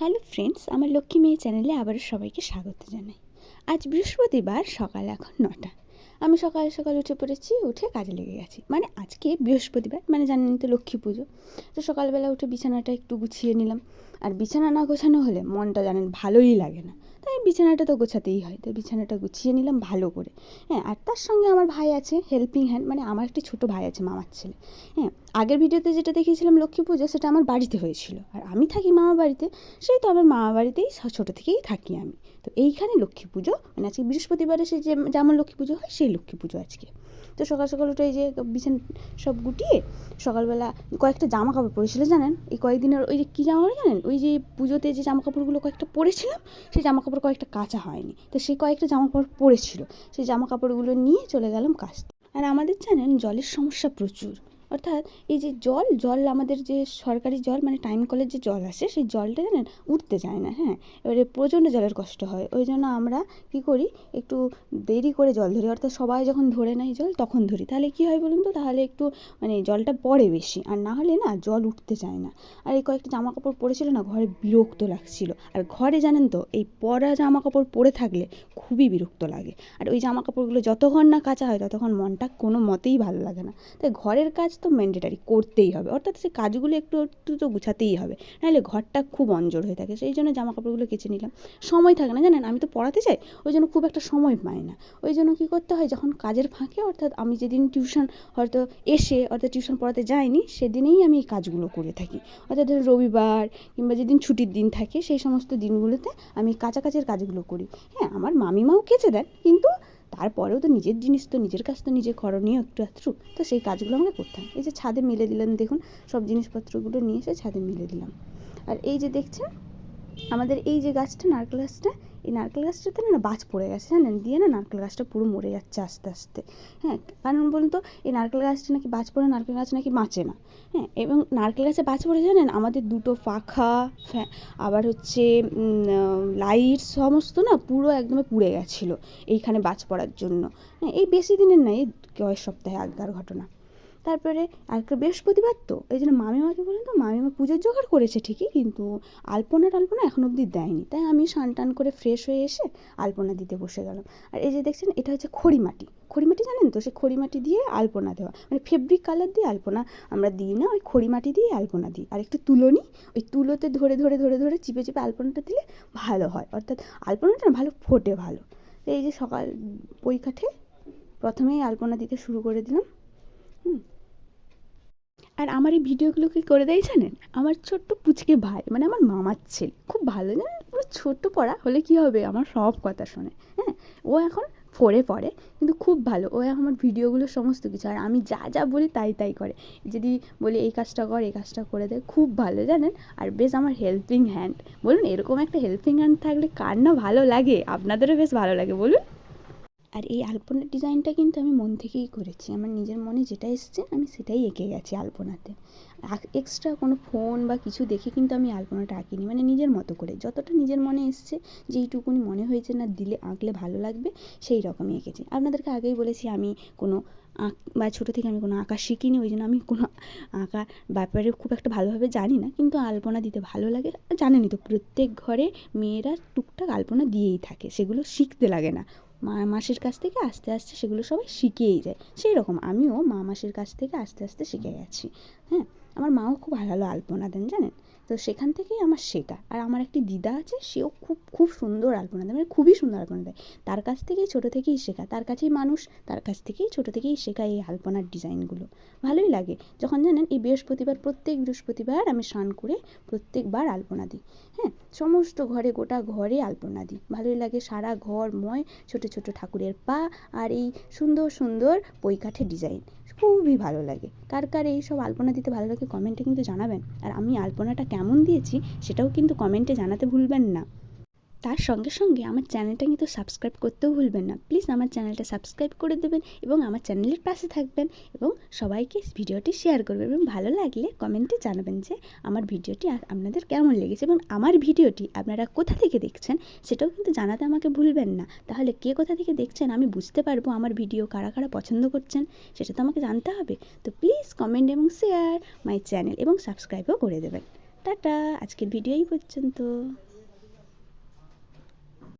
Hello friends, আমার লক্ষ্মী মেয়ে চ্যানেলে আবারও সবাইকে স্বাগত জানাই। আজ বৃহস্পতিবার, সকাল এখন নটা। আমি সকাল সকাল উঠে পড়েছি, উঠে কাজে লেগে গেছি। মানে আজকে বৃহস্পতিবার মানে জানেন তো লক্ষ্মী পুজো। তো সকালবেলা উঠে বিছানাটা একটু গুছিয়ে নিলাম। আর বিছানা না গোছানো হলে মনটা জানেন ভালোই লাগে না। তাই বিছানাটা তো গোছাতেই হয় তো বিছানাটা গুছিয়ে নিলাম ভালো করে। হ্যাঁ আর তার সঙ্গে আমার ভাই আছে হেল্পিং হ্যান্ড মানে আমার একটি ছোটো ভাই আছে মামার ছেলে। হ্যাঁ আগের ভিডিওতে যেটা দেখিয়েছিলাম লক্ষ্মী পুজো, সেটা আমার বাড়িতে হয়েছিল। আর আমি থাকি মামা বাড়িতে, সেই তো আমার মামা বাড়িতেই ছোটো থেকেই থাকি আমি। তো এইখানে লক্ষ্মী পুজো মানে আজকে বৃহস্পতিবারে সেই যে যেমন লক্ষ্মী পুজো হয়, সেই লক্ষ্মী পুজো আজকে। তো সকাল সকাল উঠে যে বিছান সব গুটিয়ে সকালবেলা কয়েকটা জামা কাপড় পরেছিল, জানেন? এই কয়েকদিনের ওই যে কী জামা জানেন? ওই যে পুজোতে যে জামা কাপড়গুলো কয়েকটা পরেছিলাম, সেই জামা কাপড় কয়েকটা কাঁচা হয়নি। তো সেই কয়েকটা জামা কাপড় পরেছিল। সেই জামা কাপড়গুলো নিয়ে চলে গেলাম কাচতে আর আমাদের জানেন জলের সমস্যা প্রচুর। অর্থাৎ এই যে জল জল আমাদের যে সরকারি জল মানে টাইম কলের যে জল আসে, সেই জলটা জানেন উঠতে যায় না হ্যাঁ? এবারে প্রচণ্ড জলের কষ্ট হয়। ওই জন্য আমরা কী করি? একটু দেরি করে জল ধরি। অর্থাৎ সবাই যখন ধরে নেয় জল, তখন ধরি। তাহলে কী হয় বলুন তো? তাহলে একটু মানে জলটা পড়ে বেশি। আর না হলে না জল উঠতে চায় না। আর এই কয়েকটা জামা কাপড় পরেছিল না, ঘরে বিরক্ত লাগছিল। আর ঘরে জানেন তো, এই পরা জামা কাপড় পরে থাকলে খুবই বিরক্ত লাগে। আর ওই জামা কাপড়গুলো যতক্ষণ না কাঁচা হয়, ততক্ষণ মনটা কোনো মতেই ভালো লাগে না। তাই ঘরের কাজ তো ম্যান্ডেটারি করতেই হবে। অর্থাৎ সে কাজগুলো একটু একটু তো গুছাতেই হবে। নাহলে ঘরটা খুব অঞ্জর হয়ে থাকে। সেই জন্য জামা কাপড়গুলো কেচে নিলাম। সময় থাকে না জানেন? আমি তো পড়াতে চাই, ওই জন্য খুব একটা সময় পাই না। ওই জন্য কী করতে হয়, যখন কাজের ফাঁকে, অর্থাৎ আমি যেদিন টিউশন হয়তো এসে, অর্থাৎ টিউশন পড়াতে যাইনি, সেদিনেই আমি এই কাজগুলো করে থাকি। অর্থাৎ ধরো রবিবার কিংবা যেদিন ছুটির দিন থাকে, সেই সমস্ত দিনগুলোতে আমি কাছাকাছির কাজগুলো করি। হ্যাঁ আমার মামিমাও কেচে দেন, কিন্তু তারপরেও তো নিজের জিনিস তো, নিজের কাজ তো নিজে করণীয় একটু আধটু। তো সেই কাজগুলো আমাকে করতাম এই যে ছাদে মেলে দিলাম, দেখুন, সব জিনিসপত্রগুলো নিয়ে এসে ছাদে মিলে দিলাম। আর এই যে দেখছেন, আমাদের এই যে গাছটা, নারকেল গাছটা এই নারকেল গাছটাতে না বাজ পড়ে গেছে, জানেন? দিয়ে না নারকেল গাছটা পুরো মরে যাচ্ছে আস্তে আস্তে। হ্যাঁ কারণ বলুন তো, এই নারকেল গাছটা নাকি বাজ পড়ে, নারকেল গাছ নাকি বাঁচে না। হ্যাঁ এবং নারকেল গাছে বাজ পড়ে, জানেন? আমাদের দুটো পাখা আবার হচ্ছে লাইট সমস্ত না পুরো একদমই পুড়ে গেছিল এইখানে বাজ পড়ার জন্য। হ্যাঁ এই বেশি দিনের নয় এই কয়েক সপ্তাহে আগেকার ঘটনা। তারপরে আজকে বৃহস্পতিবার তো, এই জন্য মামিমাকে বলুন তো মামিমা পুজোর জোগাড় করেছে ঠিকই, কিন্তু আলপনা টালপনা এখন অবধি দেয়নি। তাই আমি স্নান টান করে ফ্রেশ হয়ে এসে আলপনা দিতে বসে গেলাম। আর এই যে দেখছেন, এটা হচ্ছে খড়ি খড়িমাটি। খড়িমাটি জানেন তো? সেই খড়িমাটি দিয়ে আলপনা দেওয়া। মানে ফেব্রিক কালার দিয়ে আলপনা আমরা দিই না, ওই খড়িমাটি দিয়ে আলপনা দিই। আর একটু তুলো নিই, ওই তুলোতে ধরে ধরে ধরে ধরে চিপে চিপে আলপনাটা দিলে ভালো হয়। অর্থাৎ আলপনাটা ভালো ফোটে ভালো। এই যে সকাল কাঠে প্রথমেই আলপনা দিতে শুরু করে দিলাম। হুম। আর আমার এই ভিডিওগুলো কি করে দেয় জানেন? আমার ছোট্ট পুচকে ভাই মানে আমার মামার ছেলে, খুব ভালো, জানেন? পুরো ছোট্ট পড়া, হলে কি হবে? আমার সব কথা শোনে হ্যাঁ? ও এখন ফোরে পড়ে, কিন্তু খুব ভালো। ও আমার ভিডিওগুলো সমস্ত কিছু, আর আমি যা যা বলি তাই তাই করে। যদি বলি এই কাজটা কর, এই কাজটা করে দেয় খুব ভালো, জানেন? আর বেশ আমার হেল্পিং হ্যান্ড বলুন, এরকম একটা হেল্পিং হ্যান্ড থাকলে কার না ভালো লাগে? আপনাদেরও বেশ ভালো লাগে, বলুন। আর এই আলপনার ডিজাইনটা কিন্তু আমি মন থেকেই করেছি। আমার নিজের মনে যেটা এসছে, আমি সেটাই এঁকে গেছি আলপনাতে। এক্সট্রা কোনো ফোন বা কিছু দেখে কিন্তু আমি আলপনাটা আঁকিনি। মানে নিজের মতো করে। যতটা নিজের মনে এসছে, যেইটুকুনি মনে হয়েছে না দিলে আঁকলে ভালো লাগবে সেই রকমই এঁকেছি। আপনাদেরকে আগেই বলেছি, আমি কোনো আঁক বা ছোটো থেকে আমি কোনো আঁকা শিখিনি, ওই জন্য আমি কোনো আঁকা ব্যাপারে খুব একটা ভালোভাবে জানি না। কিন্তু আলপনা দিতে ভালো লাগে। জানেনই তো, প্রত্যেক ঘরে মেয়েরা টুকটাক আলপনা দিয়েই থাকে। সেগুলো শিখতে লাগে না। মা মাসির কাছ থেকে আস্তে আস্তে সেগুলো সবাই শিখেই যায়। সেই রকম আমিও মা মাসির কাছ থেকে আস্তে আস্তে শিখে গেছি। হ্যাঁ আমার মাও খুব ভালো ভালো আলপনা দেন জানেন? তো সেখান থেকেই আমার শেখা আর আমার একটি দিদা আছে, সেও খুব খুব সুন্দর আলপনা দেয় মানে খুবই সুন্দর আলপনা দেয়। তার কাছ থেকেই ছোটো থেকেই শেখা, তার কাছেই মানুষ, তার কাছ থেকেই ছোটো থেকেই শেখা এই আলপনার ডিজাইনগুলো। ভালোই লাগে। যখন জানেন, এই বৃহস্পতিবার, প্রত্যেক বৃহস্পতিবার আমি স্নান করে প্রত্যেকবার আলপনা দিই হ্যাঁ? সমস্ত ঘরে, গোটা ঘরে আলপনা দিই। ভালোই লাগে সারা ঘর ময়, ছোট ছোট ঠাকুরের পা আর এই সুন্দর সুন্দর বই কাঠের ডিজাইন। খুবই ভালো লাগে। কার কার এই সব আলপনা দিতে ভালো লাগে কমেন্টে কিন্তু জানাবেন। আর আমি আলপনাটা কেমন দিয়েছি সেটাও কিন্তু কমেন্টে জানাতে ভুলবেন না। তার সঙ্গে সঙ্গে আমার চ্যানেলটা কিন্তু সাবস্ক্রাইব করতেও ভুলবেন না। প্লিজ আমার চ্যানেলটা সাবস্ক্রাইব করে দেবেন এবং আমার চ্যানেলের পাশে থাকবেন এবং সবাইকে ভিডিওটি শেয়ার করবেন এবং ভালো লাগলে কমেন্টে জানাবেন যে আমার ভিডিওটি আপনাদের কেমন লেগেছে এবং আমার ভিডিওটি আপনারা কোথা থেকে দেখছেন সেটাও কিন্তু জানাতে আমাকে ভুলবেন না। তাহলে কে কোথা থেকে দেখছেন আমি বুঝতে পারব আমার ভিডিও কারা কারা পছন্দ করছেন সেটা তো আমাকে জানতে হবে। তো প্লিজ কমেন্ট এবং শেয়ার মাই চ্যানেল এবং সাবস্ক্রাইবও করে দেবেন। টাটা আজকের ভিডিও এই পর্যন্ত।